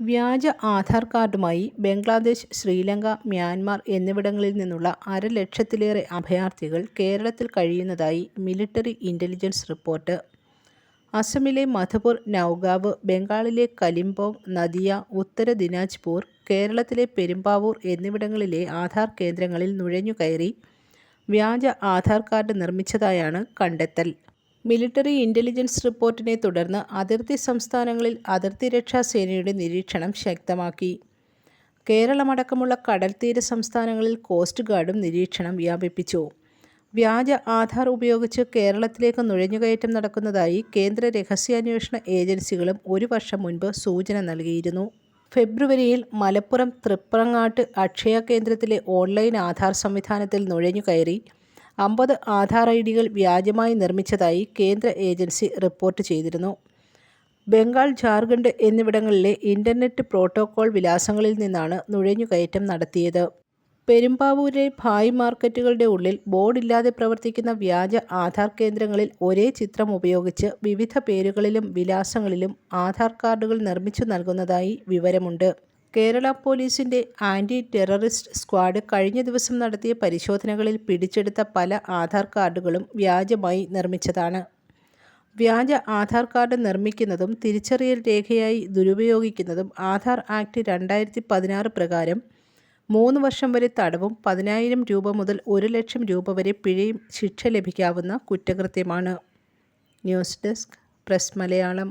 വ്യാജ ആധാർ കാർഡുമായി ബംഗ്ലാദേശ് ശ്രീലങ്ക മ്യാൻമാർ എന്നിവിടങ്ങളിൽ നിന്നുള്ള അരലക്ഷത്തിലേറെ അഭയാർത്ഥികൾ കേരളത്തിൽ കഴിയുന്നതായി മിലിട്ടറി ഇന്റലിജൻസ് റിപ്പോർട്ട്. അസമിലെ മധുപൂർ നൗഗാവ് ബംഗാളിലെ കലിംപോങ് നദിയ ഉത്തര ദിനാജ്പൂർ കേരളത്തിലെ പെരുമ്പാവൂർ എന്നിവിടങ്ങളിലെ ആധാർ കേന്ദ്രങ്ങളിൽ നുഴഞ്ഞുകയറി വ്യാജ ആധാർ കാർഡ് നിർമ്മിച്ചതായാണ് കണ്ടെത്തൽ. മിലിട്ടറി ഇന്റലിജൻസ് റിപ്പോർട്ടിനെ തുടർന്ന് അതിർത്തി സംസ്ഥാനങ്ങളിൽ അതിർത്തി രക്ഷാ സേനയുടെ നിരീക്ഷണം ശക്തമാക്കി. കേരളമടക്കമുള്ള കടൽത്തീര സംസ്ഥാനങ്ങളിൽ കോസ്റ്റ് ഗാർഡും നിരീക്ഷണം വ്യാപിപ്പിച്ചു. വ്യാജ ആധാർ ഉപയോഗിച്ച് കേരളത്തിലേക്ക് നുഴഞ്ഞുകയറ്റം നടക്കുന്നതായി കേന്ദ്ര രഹസ്യാന്വേഷണ ഏജൻസികളും ഒരു വർഷം മുൻപ് സൂചന നൽകിയിരുന്നു. ഫെബ്രുവരിയിൽ മലപ്പുറം തൃപ്രങ്ങാട്ട് അക്ഷയ കേന്ദ്രത്തിലെ ഓൺലൈൻ ആധാർ സംവിധാനത്തിൽ നുഴഞ്ഞുകയറി അമ്പത് ആധാർ ഐ ഡികൾ വ്യാജമായി നിർമ്മിച്ചതായി കേന്ദ്ര ഏജൻസി റിപ്പോർട്ട് ചെയ്തിരുന്നു. ബംഗാൾ ജാർഖണ്ഡ് എന്നിവിടങ്ങളിലെ ഇന്റർനെറ്റ് പ്രോട്ടോകോൾ വിലാസങ്ങളിൽ നിന്നാണ് നുഴഞ്ഞുകയറ്റം നടത്തിയത്. പെരുമ്പാവൂരിലെ ഭായ് മാർക്കറ്റുകളുടെ ഉള്ളിൽ ബോർഡില്ലാതെ പ്രവർത്തിക്കുന്ന വ്യാജ ആധാർ കേന്ദ്രങ്ങളിൽ ഒരേ ചിത്രം ഉപയോഗിച്ച് വിവിധ പേരുകളിലും വിലാസങ്ങളിലും ആധാർ കാർഡുകൾ നിർമ്മിച്ചു നൽകുന്നതായി വിവരമുണ്ട്. കേരള പോലീസിന്റെ ആന്റി ടെററിസ്റ്റ് സ്ക്വാഡ് കഴിഞ്ഞ ദിവസം നടത്തിയ പരിശോധനകളിൽ പിടിച്ചെടുത്ത പല ആധാർ കാർഡുകളും വ്യാജമായി നിർമ്മിച്ചതാണ്. വ്യാജ ആധാർ കാർഡ് നിർമ്മിക്കുന്നതും തിരിച്ചറിയൽ രേഖയായി ദുരുപയോഗിക്കുന്നതും ആധാർ ആക്ട് രണ്ടായിരത്തി പതിനാറ് പ്രകാരം മൂന്ന് വർഷം വരെ തടവും പതിനായിരം രൂപ മുതൽ ഒരു ലക്ഷം രൂപ വരെ പിഴയും ശിക്ഷ ലഭിക്കാവുന്ന കുറ്റകൃത്യമാണ്. News desk press Malayalam.